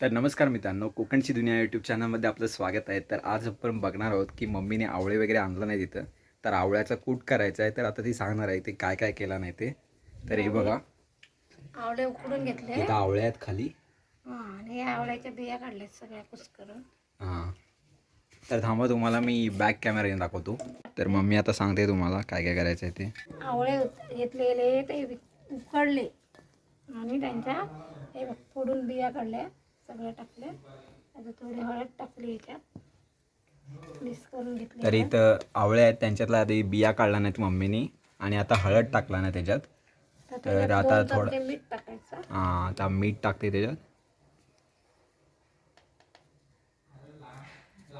तर नमस्कार मित्रांनो कोकणची दुनिया यूट्यूब चॅनलमध्ये आपलं स्वागत आहे. तर आज आपण बघणार आहोत की मम्मीने आवळे वगैरे आणलं नाही तिथं. तर आवळ्याचा कूट करायचा आहे तर आता ती सांगणार आहे ते काय काय केलं नाही ते. तर हे बघा. आवळे उकडून घेतले. इथं आवळे आहेत खाली. हा, आणि या आवळ्याच्या बिया काढल्यात सगळ्या कुस करून हां. तर थांबा तुम्हाला मी बॅक कॅमेरा घेऊन दाखवतो. तर मम्मी आता सांगते तुम्हाला काय काय करायचं आहे ते. आवळे उत- घेतलेले ते उकडले. आणि त्यांच्या हे बघ, फोडून बिया काढल्या. सगळ्या टाकल्या आता थोडी हळद टाकली याच्यात. मिक्स करून तर इथं आवळे आहेत त्यांच्यातला आधी बिया काढला नाहीत मम्मीनी आणि आता हळद टाकला नाही त्याच्यात. तर आता थोडं- मीठ टाकायचं. हां आता मीठ टाकते त्याच्यात.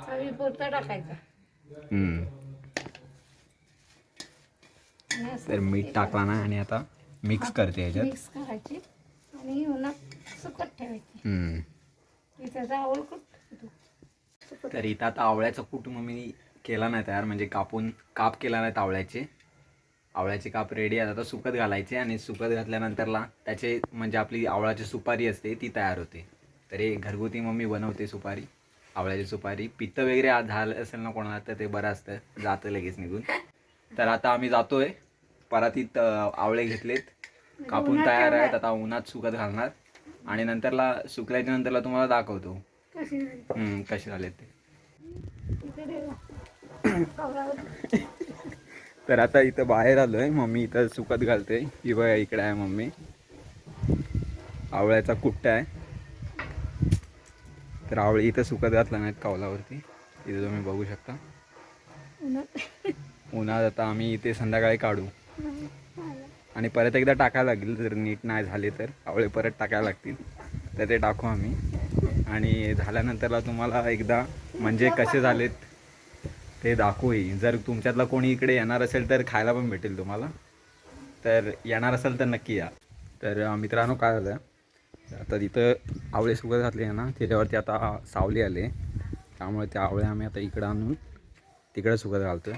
चवीपुरतं टाकायचं. हम्म. आणि असं तर मीठ टाकला ना आणि आता मिक्स करते याच्यात. मिक्स करायची आणि उन्हात सुकत ठेवायची. हम्म. कुठ तर इथं आता आवळ्याचा कूट मम्मीनी केला नाही तयार म्हणजे कापून काप केला नाहीत आवळ्याचे. आवळ्याचे काप रेडी आहेत. आता सुकत घालायचे आणि सुकत घातल्यानंतरला त्याचे म्हणजे आपली आवळाची सुपारी असते ती तयार होते. तर हे घरगुती मम्मी बनवते सुपारी आवळ्याची सुपारी. पित्त वगैरे आ- झालं असेल ना कोणाला तर ते बरं असतं. जातं लगेच निघून. तर आता आम्ही जातोय. परातीत आवळे घेतलेत. कापून तयार आहेत. आता उन्हात सुकत घालणार. आणि नंतरला सुकल्याच्या नंतरला तुम्हाला दाखवतो. हम्म, कसे झाले ते. तर आता इथं बाहेर आलोय. मम्मी इथं सुकत घालते. ही बघा इकडे आहे मम्मी. आवळ्याचा कुट्टा आहे. तर आवळी इथं सुकत घातला नाहीत कावलावरती. इथं तुम्ही बघू शकता. उन्हात आता आम्ही इथे संध्याकाळी काढू. आणि परत एकदा टाकायला लागेल जर नीट नाही झाले तर. आवळे परत टाकायला लागतील. तर ते टाकू आम्ही. आणि झाल्यानंतरला तुम्हाला एकदा म्हणजे कसे झालेत ते दाखवूही जर तुमच्यातला कोणी इकडे येणार असेल तर खायला पण भेटेल तुम्हाला. तर येणार असेल तर नक्की या. तर मित्रांनो काय झालं? आता तिथं आवळे सुकत घातले आहे ना त्याच्यावरती आता सावली आले त्यामुळे त्या आवळे आम्ही आता इकडं आणून तिकडं सुकत घालतो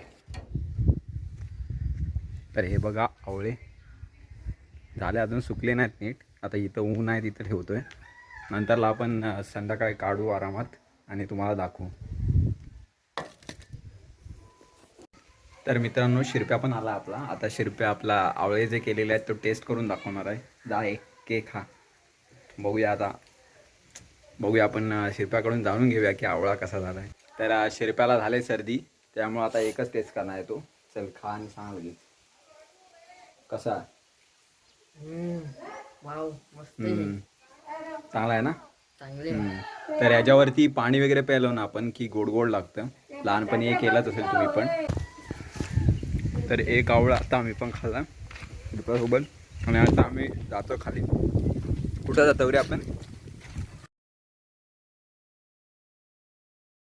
तर हे बघा आवळे. झाले अजून सुकले नाहीत नीट. आता इथं ऊन आहे तिथं ठेवतो आहे नंतरला आपण संध्याकाळी काढू आरामात आणि तुम्हाला दाखवू. तर मित्रांनो शिरप्या पण आला आपला. आता शिरप्या आपला आवळे जे केलेले आहेत तो टेस्ट करून दाखवणार आहे. जा एक केक खा. बघूया आता. बघूया आपण शिरप्याकडून जाणून घेऊया की आवळा कसा झाला आहे तर शिरप्याला झाले सर्दी. त्यामुळे आता एकच टेस्ट करणार आहे तो. चल खा आणि सांग लगेच. कसा? आहे? वाव मस्त हम्म. चांगला आहे ना? चांगले. हम्म. तर याच्यावरती पाणी वगैरे प्यायलो ना आपण की गोड गोड लागतं. लहानपणी हे केलंच असेल तुम्ही पण. तर एक आवळा आता आम्ही पण खाल्ला. रुपयासोबत आणि आता आम्ही जातो खाली. कुठं जातो रे आपण?